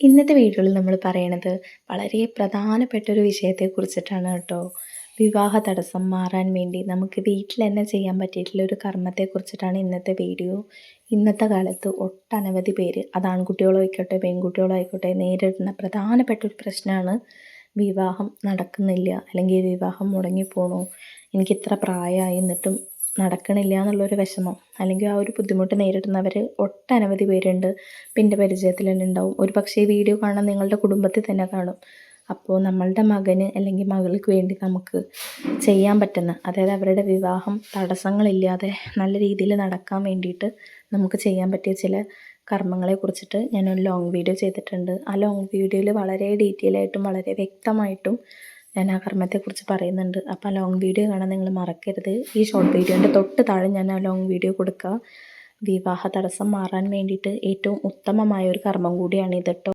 ഇന്നത്തെ വീഡിയോയിൽ നമ്മൾ പറയണത് വളരെ പ്രധാനപ്പെട്ട ഒരു വിഷയത്തെക്കുറിച്ചിട്ടാണ് കേട്ടോ. വിവാഹ തടസ്സം മാറാൻ വേണ്ടി നമുക്ക് വീട്ടിൽ തന്നെ ചെയ്യാൻ പറ്റിയിട്ടുള്ള ഒരു കർമ്മത്തെക്കുറിച്ചിട്ടാണ് ഇന്നത്തെ വീഡിയോ. ഇന്നത്തെ കാലത്ത് ഒട്ടനവധി പേര് അത് ആൺകുട്ടികളോ ആയിക്കോട്ടെ പെൺകുട്ടികളോ ആയിക്കോട്ടെ നേരിടുന്ന പ്രധാനപ്പെട്ട ഒരു പ്രശ്നമാണ് വിവാഹം നടക്കുന്നില്ല. അല്ലെങ്കിൽ വിവാഹം മുടങ്ങിപ്പോണു. എനിക്ക് ഇത്ര പ്രായമായി എന്നിട്ടും നടക്കണില്ല എന്നുള്ളൊരു വിഷമം. അല്ലെങ്കിൽ ആ ഒരു ബുദ്ധിമുട്ട് നേരിടുന്നവർ ഒട്ടനവധി പേരുണ്ട്. പിന്നെ പരിചയത്തിൽ തന്നെ ഉണ്ടാവും. ഒരു പക്ഷേ ഈ വീഡിയോ കാണാൻ നിങ്ങളുടെ കുടുംബത്തിൽ തന്നെ കാണും. അപ്പോൾ നമ്മളുടെ മകന് അല്ലെങ്കിൽ മകൾക്ക് വേണ്ടി നമുക്ക് ചെയ്യാൻ പറ്റുന്ന അതായത് അവരുടെ വിവാഹം തടസ്സങ്ങളില്ലാതെ നല്ല രീതിയിൽ നടക്കാൻ വേണ്ടിയിട്ട് നമുക്ക് ചെയ്യാൻ പറ്റിയ ചില കർമ്മങ്ങളെ കുറിച്ചിട്ട് ഞാനൊരു ലോങ് വീഡിയോ ചെയ്തിട്ടുണ്ട്. ആ ലോങ് വീഡിയോയിൽ വളരെ ഡീറ്റെയിൽ ആയിട്ടും വളരെ വ്യക്തമായിട്ടും ഞാൻ ആ കർമ്മത്തെക്കുറിച്ച് പറയുന്നുണ്ട്. അപ്പോൾ ആ ലോങ് വീഡിയോ കാണാൻ നിങ്ങൾ മറക്കരുത്. ഈ ഷോർട്ട് വീഡിയോന്റെ തൊട്ട് താഴെ ഞാൻ ആ ലോങ് വീഡിയോ കൊടുക്കുക വിവാഹ തടസ്സം മാറാൻ വേണ്ടിയിട്ട് ഏറ്റവും ഉത്തമമായ ഒരു കർമ്മം കൂടിയാണ് ഇത് കേട്ടോ